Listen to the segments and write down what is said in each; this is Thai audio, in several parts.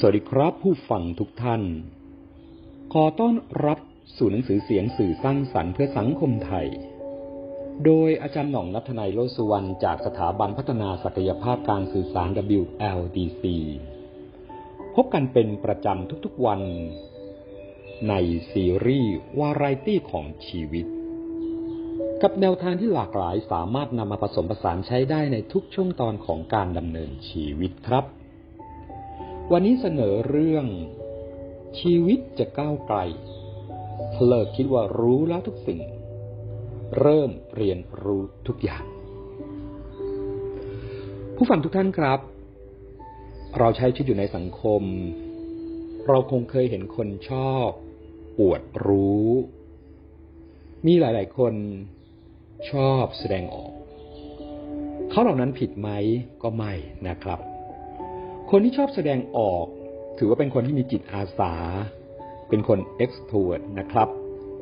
สวัสดีครับผู้ฟังทุกท่าน ขอต้อนรับสู่หนังสือเสียงสื่อสร้างสรรค์เพื่อสังคมไทย โดยอาจารย์หน่องนัทนายโลสุวรรณจากสถาบันพัฒนาศักยภาพการสื่อสาร WLDC พบกันเป็นประจำทุกๆวัน ในซีรีส์วาไรตี้ของชีวิต กับแนวทางที่หลากหลายสามารถนำมาผสมผสานใช้ได้ในทุกช่วงตอนของการดำเนินชีวิตครับ วันนี้เสนอเรื่อง ชีวิตจะก้าวไกลเลิกคิดว่ารู้แล้วทุกสิ่ง เริ่มเรียนรู้ทุกอย่าง ผู้ฟังทุกท่านครับ เราใช้ชีวิตอยู่ในสังคม เราคงเคยเห็นคนชอบอวดรู้ มีหลาย ๆ คนชอบแสดงออก เขาเหล่านั้นผิดไหมก็ไม่นะครับ คนที่ชอบแสดงออก ถือว่าเป็นคนที่มีจิตอาสา เป็นคน extrovert นะครับ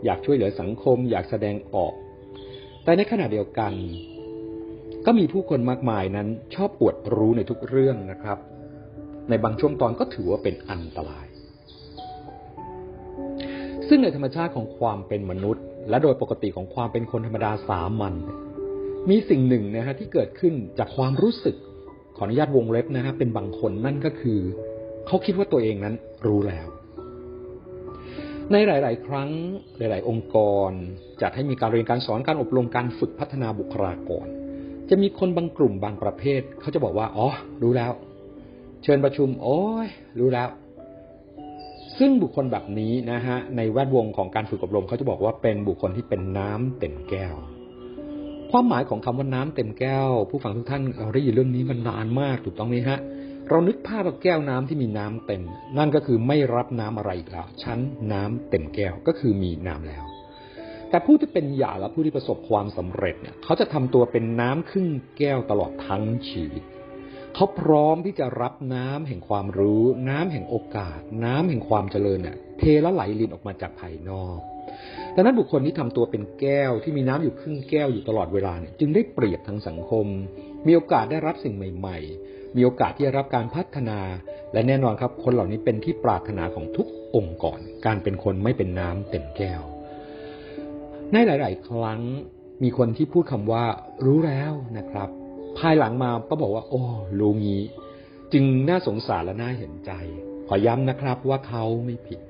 อยากช่วยเหลือสังคม อยากแสดงออก แต่ในขณะเดียวกัน ก็มีผู้คนมากมายนั้น ชอบอวดรู้ในทุกเรื่องนะครับ ในบางช่วงตอนก็ถือว่าเป็นอันตราย ซึ่งในธรรมชาติของความเป็นมนุษย์ และโดยปกติของความเป็นคนธรรมดาสามัญมีสิ่งหนึ่งนะฮะที่เกิดขึ้นจากความรู้สึก ขออนุญาตวงเล็บนะฮะเป็นบางคนนั่นก็คือ เขาคิดว่าตัวเองนั้นรู้แล้ว ในหลาย ๆ ครั้งหลาย ๆ องค์กร จัดให้มีการเรียนการสอนการอบรมการฝึกพัฒนาบุคลากร จะมีคนบางกลุ่มบางประเภท เขาจะบอกว่าอ๋อ รู้แล้ว เชิญประชุม โอ้ยรู้แล้ว ซึ่งบุคคลแบบนี้นะฮะในแวดวงของการฝึกอบรมเขาจะบอกว่าเป็นบุคคลที่เป็นน้ำเต็มแก้ว ความหมายของคำว่าน้ำเต็มแก้ว ผู้ฟังทุกท่านเราได้ยินเรื่องนี้มันนานมากถูกต้องไหมฮะ เรานึกภาพว่าแก้วน้ำที่มีน้ำเต็ม นั่นก็คือไม่รับน้ำอะไรอีกแล้วชั้นน้ำเต็มแก้วก็คือมีน้ำแล้ว แต่ผู้ที่เป็นหยาและผู้ที่ประสบความสำเร็จเนี่ยเขาจะทำตัวเป็นน้ำครึ่งแก้วตลอดทั้งชีวิตเขาพร้อมที่จะรับน้ำแห่งความรู้ น้ำแห่งโอกาส น้ำแห่งความเจริญเนี่ยเทและไหลลินออกมาจากภายนอก ดังนั้นบุคคลที่ทำตัวเป็นแก้วที่มีน้ำอยู่ครึ่งแก้วอยู่ตลอดเวลาเนี่ยจึงได้เปรียบทางสังคม มีโอกาสได้รับสิ่งใหม่ ๆ มีโอกาสที่จะรับการพัฒนา และแน่นอนครับ คนเหล่านี้เป็นที่ปรารถนาของทุกองค์กรการเป็นคนไม่เป็นน้ำเต็มแก้ว ในหลาย ๆ ครั้งมีคนที่พูดคำว่ารู้แล้วนะครับ ภายหลังมาก็บอกว่า โอ้รู้งี้ จึงน่าสงสารและน่าเห็นใจ ขอย้ำนะครับว่าเขาไม่ผิด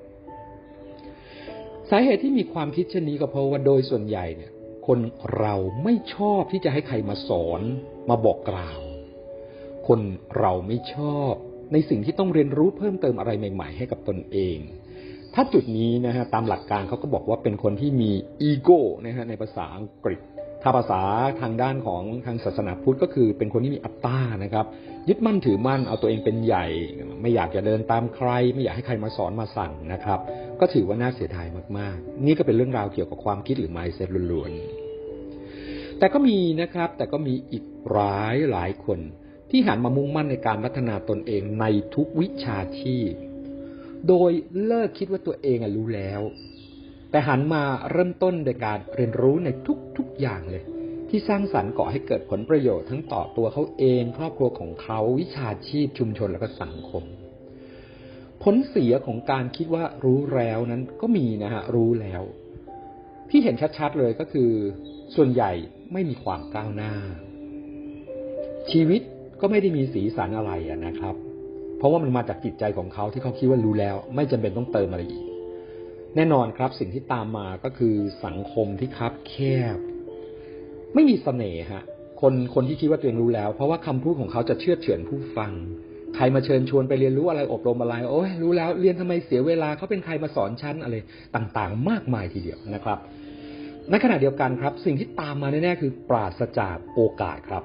สาเหตุที่มีความคิดเช่นนี้ก็เพราะว่าโดยส่วนใหญ่เนี่ย คนเราไม่ชอบที่จะให้ใครมาสอนมาบอกกล่าว คนเราไม่ชอบในสิ่งที่ต้องเรียนรู้เพิ่มเติมอะไรใหม่ ๆ ให้กับตนเอง ถ้าจุดนี้นะฮะตามหลักการเขาก็บอกว่าเป็นคนที่มีอีโก้นะฮะในภาษาอังกฤษ ถ้าภาษาทางด้านของทางศาสนาพุทธก็คือเป็นคนที่มีอัตตานะครับ ยึดมั่นถือมั่นเอาตัวเองเป็นใหญ่ ไม่อยากจะเดินตามใคร ไม่อยากให้ใครมาสอนมาสั่งนะครับ ก็ถือว่าน่าเสียดายมากๆ นี่ก็เป็นเรื่องราวเกี่ยวกับความคิดหรือ mindset ล้วนๆแต่ก็มีนะครับแต่ก็มีอีกหลายหลายคน ที่หันมามุ่งมั่นในการพัฒนาตนเองในทุกวิชาชีพโดยเลิกคิดว่าตัวเองรู้แล้ว แต่หันมาเริ่มต้นในการเรียนรู้ในทุกๆอย่างเลย ที่สร้างสรรค์ก่อให้เกิดผลประโยชน์ทั้งต่อตัวเขาเอง ครอบครัวของเขาวิชาชีพชุมชนและก็สังคม ผลเสียของการคิดว่ารู้แล้วนั้นก็มีนะฮะรู้แล้ว ที่เห็นชัดๆเลยก็คือ ส่วนใหญ่ไม่มีความก้าวหน้า ชีวิตก็ไม่ได้มีสีสันอะไรนะครับ เพราะว่ามันมาจากจิตใจของเขาที่เขาคิดว่ารู้แล้ว ไม่จำเป็นต้องเติมอะไรอีก แน่นอนครับสิ่งที่ตามมาก็คือสังคมที่คับแคบ ไม่มีเสน่ห์ฮะคนคนที่คิดว่าตัวเองรู้แล้ว เพราะว่าคำพูดของเขาจะเชื่อเฉือนผู้ฟัง ใครมาเชิญชวนไปเรียนรู้อะไรอบรมอะไร โอ้ยรู้แล้วเรียนทำไมเสียเวลาเขาเป็นใครมาสอนชั้นอะไรต่างๆ มากมายทีเดียวนะครับในขณะเดียวกันครับ สิ่งที่ตามมาแน่ๆคือปราศจากโอกาสครับ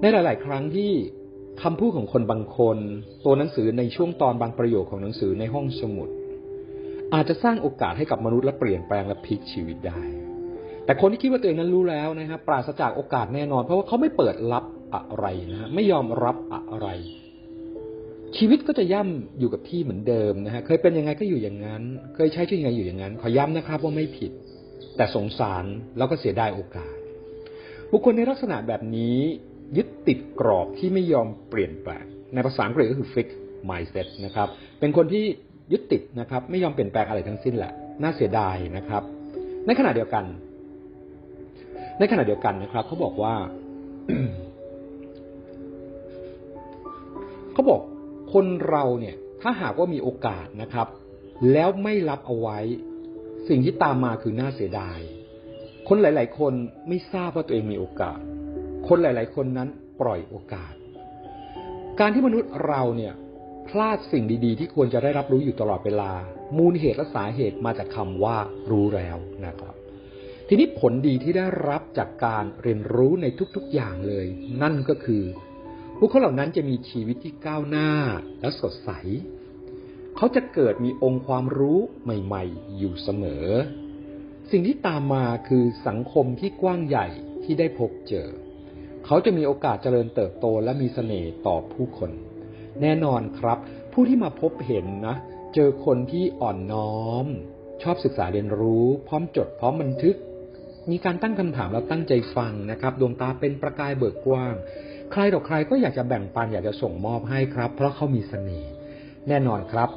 ในหลาย ๆ ครั้งที่คำพูดของคนบางคน ตัวหนังสือในช่วงตอนบางประโยคของหนังสือในห้องสมุด อาจจะสร้างโอกาสให้กับมนุษย์และเปลี่ยนแปลงและพลิกชีวิตได้ แต่คนที่คิดว่าตัวเองนั้นรู้แล้วนะครับปราศจากโอกาสแน่นอน เพราะว่าเขาไม่เปิดรับอะไรนะฮะไม่ยอมรับอะไร ชีวิตก็จะย่ำอยู่กับที่เหมือนเดิมนะฮะเคยเป็นยังไงก็อยู่อย่างนั้น เคยใช้ชีวิตยังไงอยู่อย่างนั้น ขอย้ำนะครับว่าไม่ผิด แต่สงสารแล้วก็เสียดายโอกาส บุคคลในลักษณะแบบนี้ยึดติดกรอบที่ไม่ยอมเปลี่ยนแปลงในภาษาอังกฤษก็คือฟิก mindset นะครับ เป็นคนที่ ยึดติดนะครับ ไม่ยอมเปลี่ยนแปลงอะไรทั้งสิ้นแหละน่าเสียดายนะครับ ในขณะเดียวกัน ในขณะเดียวกันนะครับเขาบอกว่าเขาบอกคนเราเนี่ย ถ้าหากว่ามีโอกาสนะครับ แล้วไม่รับเอาไว้ สิ่งที่ตามมาคือน่าเสียดาย คนหลาย ๆ คนไม่ทราบว่าตัวเองมีโอกาส คนหลาย ๆ คนนั้นปล่อยโอกาส การที่มนุษย์เราเนี่ย พลาดสิ่งดีๆ ที่ควรจะได้รับรู้อยู่ตลอดเวลา มูลเหตุและสาเหตุมาจากคำว่ารู้แล้วนะครับ ทีนี้ผลดีที่ได้รับจากการเรียนรู้ในทุกๆอย่างเลย นั่นก็คือบุคคลเหล่านั้นจะมีชีวิตที่ก้าวหน้าและสดใส เขาจะเกิดมีองค์ความรู้ใหม่ๆ อยู่เสมอ สิ่งที่ตามมาคือสังคมที่กว้างใหญ่ที่ได้พบเจอ เขาจะมีโอกาสเจริญเติบโตและมีเสน่ห์ต่อผู้คน แน่นอนครับ ผู้ที่มาพบเห็นนะ เจอคนที่อ่อนน้อม ชอบศึกษาเรียนรู้ พร้อมจดพร้อมบันทึก มีการตั้งคำถามแล้วตั้งใจฟังนะครับ ดวงตาเป็นประกายเบิกกว้าง ใครต่อใครก็อยากจะแบ่งปันอยากจะส่งมอบให้ครับ เพราะเขามีเสน่ห์แน่นอนครับ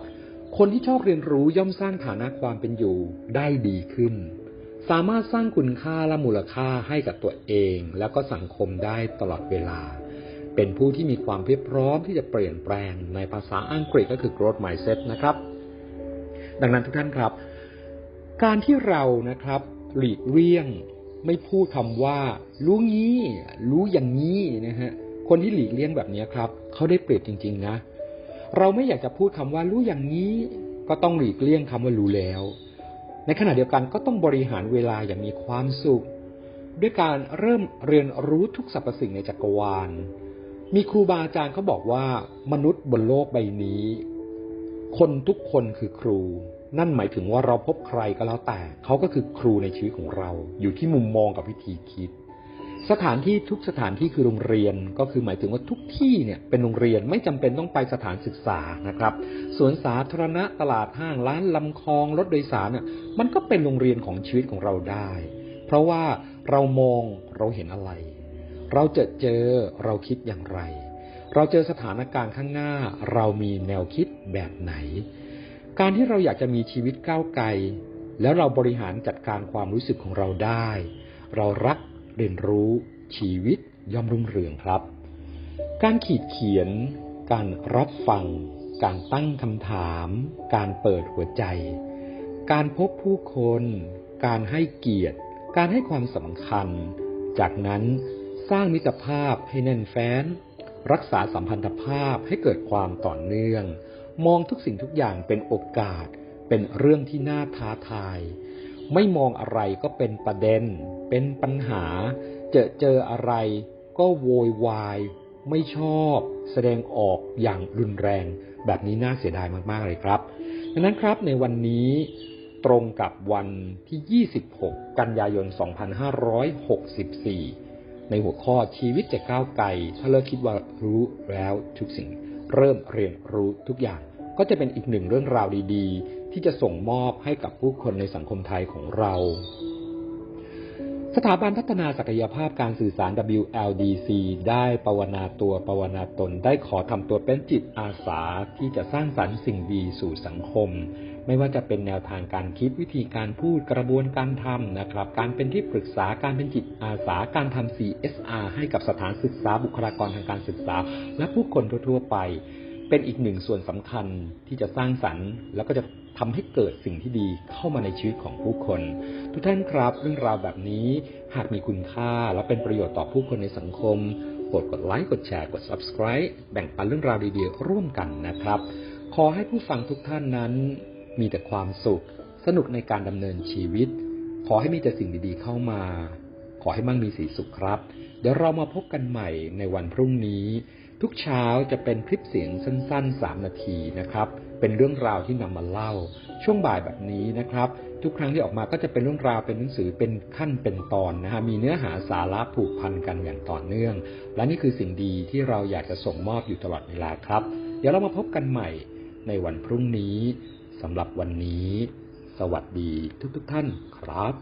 คนที่ชอบเรียนรู้ย่อมสร้างฐานะความเป็นอยู่ได้ดีขึ้นสามารถสร้างคุณค่าและมูลค่าให้กับตัวเอง แล้วก็สังคมได้ตลอดเวลา เป็นผู้ที่มีความเพียรพร้อมที่จะเปลี่ยนแปลงในภาษาอังกฤษก็คือ growth mindset นะครับ ดังนั้นทุกท่านครับ การที่เรานะครับ หลีกเลี่ยงไม่พูดคำว่า รู้งี้ รู้อย่างนี้นะฮะคนที่หลีกเลี่ยงแบบนี้ครับเขาได้เปรียบจริง ๆ นะ เราไม่อยากจะพูดคำว่ารู้อย่างนี้ ก็ต้องหลีกเลี่ยงคำว่ารู้แล้ว ในขณะเดียวกันก็ต้องบริหารเวลาอย่างมีความสุข ด้วยการเริ่มเรียนรู้ทุกสรรพสิ่งในจักรวาล มีครูบาอาจารย์เขาบอกว่ามนุษย์บนโลกใบนี้ คนทุกคนคือครู นั่นหมายถึงว่าเราพบใครก็แล้วแต่ เขาก็คือครูในชีวิตของเรา อยู่ที่มุมมองกับวิธีคิด สถานที่ทุกสถานที่คือโรงเรียนก็คือหมายถึงว่าทุกที่เนี่ยเป็นโรงเรียนไม่จำเป็นต้องไปสถานศึกษานะครับสวนสาธารณะตลาดห้างร้านลำคลองรถโดยสารเนี่ยมันก็เป็นโรงเรียนของชีวิตของเราได้ เพราะว่าเรามองเราเห็นอะไร เราจอเจอเราคิดอย่างไร เราเจอสถานการณ์ข้างหน้า เรามีแนวคิดแบบไหน การที่เราอยากจะมีชีวิตก้าวไกล แล้วเราบริหารจัดการความรู้สึกของเราได้ เรารักเรียนรู้ชีวิตย่อมรุ่งเรืองครับ การขีดเขียน การรับฟัง การตั้งคำถาม การเปิดหัวใจ การพบผู้คน การให้เกียรติ การให้ความสำคัญ จากนั้น สร้างมิตรภาพให้แน่นแฟ้น รักษาสัมพันธภาพให้เกิดความต่อเนื่อง มองทุกสิ่งทุกอย่างเป็นโอกาส เป็นเรื่องที่น่าท้าทาย ไม่มองอะไรก็เป็นประเด็น เป็นปัญหา เจอเจออะไรก็โวยวาย ไม่ชอบ แสดงออกอย่างรุนแรง แบบนี้น่าเสียดายมาก ๆ เลยครับ ดังนั้นครับในวันนี้ตรงกับวันที่ 26 กันยายน 2564 ในหัวข้อชีวิตจะก้าวไกล ถ้าเลิกคิดว่ารู้แล้วทุกสิ่ง เริ่มเรียนรู้ทุกอย่าง ก็จะเป็นอีกหนึ่งเรื่องราวดี ๆ ที่จะส่งมอบให้กับผู้คนในสังคมไทยของเรา สถาบันพัฒนาศักยภาพการสื่อสาร WLDC ได้ปวนาตัวปวนาตน ได้ขอทำตัวเป็นจิตอาสาที่จะสร้างสรรค์สิ่งดีสู่สังคม ไม่ว่าจะเป็นแนวทางการคิดวิธีการพูดกระบวนการทำนะครับ การเป็นที่ปรึกษาการเป็นจิตอาสาการทำ CSR ให้กับสถานศึกษาบุคลากรทางการศึกษา และผู้คนทั่ว ๆ ไป เป็นอีกหนึ่งส่วนสำคัญที่จะสร้างสรรค์ แล้วก็จะทำให้เกิดสิ่งที่ดีเข้ามาในชีวิตของผู้คน ทุกท่านครับ เรื่องราวแบบนี้หากมีคุณค่าและเป็นประโยชน์ต่อผู้คนในสังคมโปรดกดไลค์กดแชร์กด subscribe แบ่งปันเรื่องราวดีๆร่วมกันนะครับ ขอให้ผู้ฟังทุกท่านนั้น มีแต่ความสุข สนุกในการดำเนินชีวิต ขอให้มีแต่สิ่งดีๆเข้ามา ขอให้มั่งมีสีสุขครับ เดี๋ยวเรามาพบกันใหม่ในวันพรุ่งนี้ ทุกเช้าจะเป็นคลิปเสียงสั้นๆ 3 นาทีนะครับ เป็นเรื่องราวที่นำมาเล่า ช่วงบ่ายแบบนี้นะครับ ทุกครั้งที่ออกมาก็จะเป็นเรื่องราวเป็นหนังสือเป็นขั้นเป็นตอนนะฮะมีเนื้อหาสาระผูกพันกันอย่างต่อเนื่อง และนี่คือสิ่งดีที่เราอยากจะส่งมอบอยู่ตลอดเวลาครับ เดี๋ยวเรามาพบกันใหม่ในวันพรุ่งนี้ สำหรับวันนี้ สวัสดีทุกๆทท่านครับ